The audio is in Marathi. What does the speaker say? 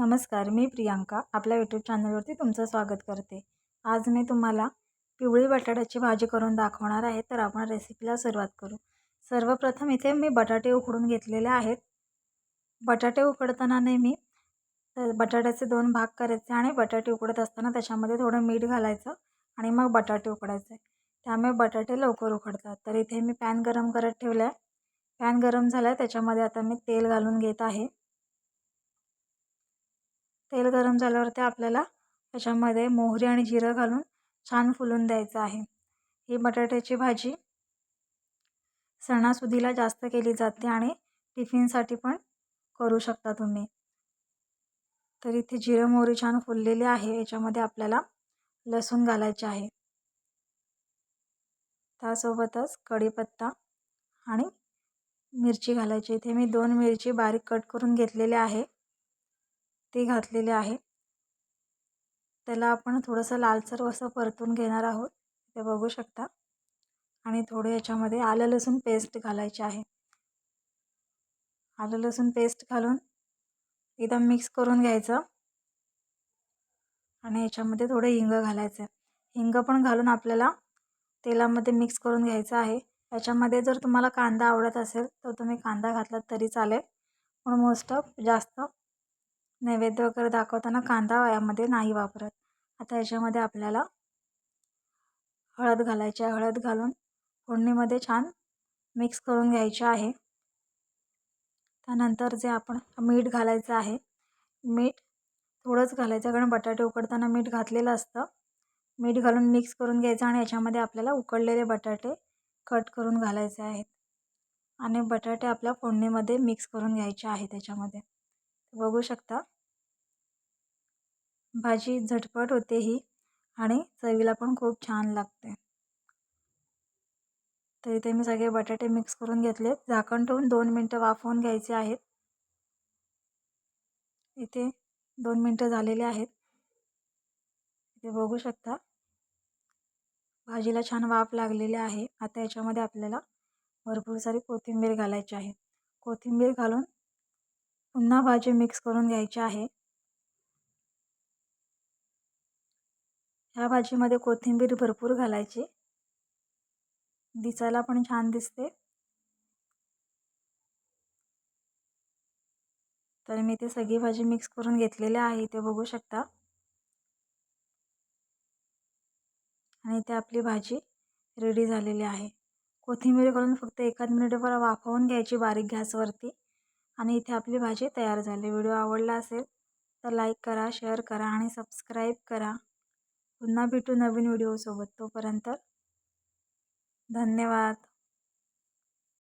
नमस्कार मी प्रियांका आपल्या यूट्यूब चॅनलवरती तुमचं स्वागत करते. आज मी तुम्हाला पिवळी बटाट्याची भाजी करून दाखवणार आहे तर आपण रेसिपीला सुरुवात करू. सर्वप्रथम इथे मी बटाटे उकडून घेतलेले आहेत. बटाटे उकडताना नेहमी तर बटाट्याचे दोन भाग करायचे आणि बटाटे उकडत असताना त्याच्यामध्ये थोडं मीठ घालायचं आणि मग बटाटे उकडायचे. त्यामुळे बटाटे लवकर उकडतात. तर इथे मी पॅन गरम करत ठेवलं आहे पॅन गरम झालं आहे त्याच्यामध्ये आता मी तेल घालून घेत आहे. तेल गरम झाल्यावरती आपल्याला त्याच्यामध्ये मोहरी आणि जिरं घालून छान फुलून द्यायचं आहे. ही बटाट्याची भाजी सणासुदीला जास्त केली जाते आणि टिफिनसाठी पण करू शकता तुम्ही. तर इथे जिरं मोहरी छान फुललेली आहे. याच्यामध्ये आपल्याला लसूण घालायचे आहे. त्यासोबतच कढीपत्ता आणि मिरची घालायची. इथे मी दोन मिरची बारीक कट करून घेतलेले आहे. ते घातलेले आहे. त्याला आपण थोडंसं लालसर असं परतून घेणार आहोत. ते बघू शकता. आणि थोडे याच्यामध्ये आलं लसूण पेस्ट घालायचे आहे. आलं लसूण पेस्ट घालून एकदम मिक्स करून घ्यायचं. आणि याच्यामध्ये थोडं हिंग घालायचं. आहे हिंग पण घालून आपल्याला तेलामध्ये मिक्स करून घ्यायचं आहे. याच्यामध्ये जर तुम्हाला कांदा आवडत असेल तर तुम्ही कांदा घातलात तरी चालेल. पण मोस्ट ऑफ जास्त नैवेद्य वगैरे दाखवताना कांदा यामध्ये नाही वापरत. आता याच्यामध्ये आपल्याला हळद घालायची आहे. हळद घालून फोडणीमध्ये छान मिक्स करून घ्यायचे आहे. त्यानंतर जे आपण मीठ घालायचं आहे मीठ थोडंच घालायचं कारण बटाटे उकडताना मीठ घातलेलं असतं. मीठ घालून मिक्स करून घ्यायचं आणि याच्यामध्ये आपल्याला उकडलेले बटाटे कट करून घालायचे आहेत. आणि बटाटे आपल्या फोडणीमध्ये मिक्स करून घ्यायचे आहे त्याच्यामध्ये. बघू शकता. भाजी झटपट होते ही आणि चवीला पण खूप छान लागते. तर इथे मी सगळे बटाटे मिक्स करून घेतले झाकण ठेवून दोन मिनटं वाफवून घ्यायचे आहेत. इथे दोन मिनटं झालेले आहेत. इथे बघू शकता. भाजीला छान वाफ लागलेली आहे. आता याच्यामध्ये आपल्याला भरपूर सारी कोथिंबीर घालायची आहे. कोथिंबीर घालून पुन्हा भाजी मिक्स करून घ्यायची आहे. ह्या भाजीमध्ये कोथिंबीर भरपूर घालायची. दिसायला पण छान दिसते. तर मी ते सगळी भाजी मिक्स करून घेतलेली आहे ते बघू शकता. आणि ते आपली भाजी रेडी झालेली आहे. कोथिंबीर घालून फक्त एखाद मिनिटभर वाफवून घ्यायची बारीक गॅसवरती. आणि इथे आपली भाजी तयार झाली. व्हिडिओ आवडला असेल तर लाईक करा शेअर करा आणि सबस्क्राईब करा. पुन्हा भेटू नवीन व्हिडिओसोबत. तोपर्यंत धन्यवाद.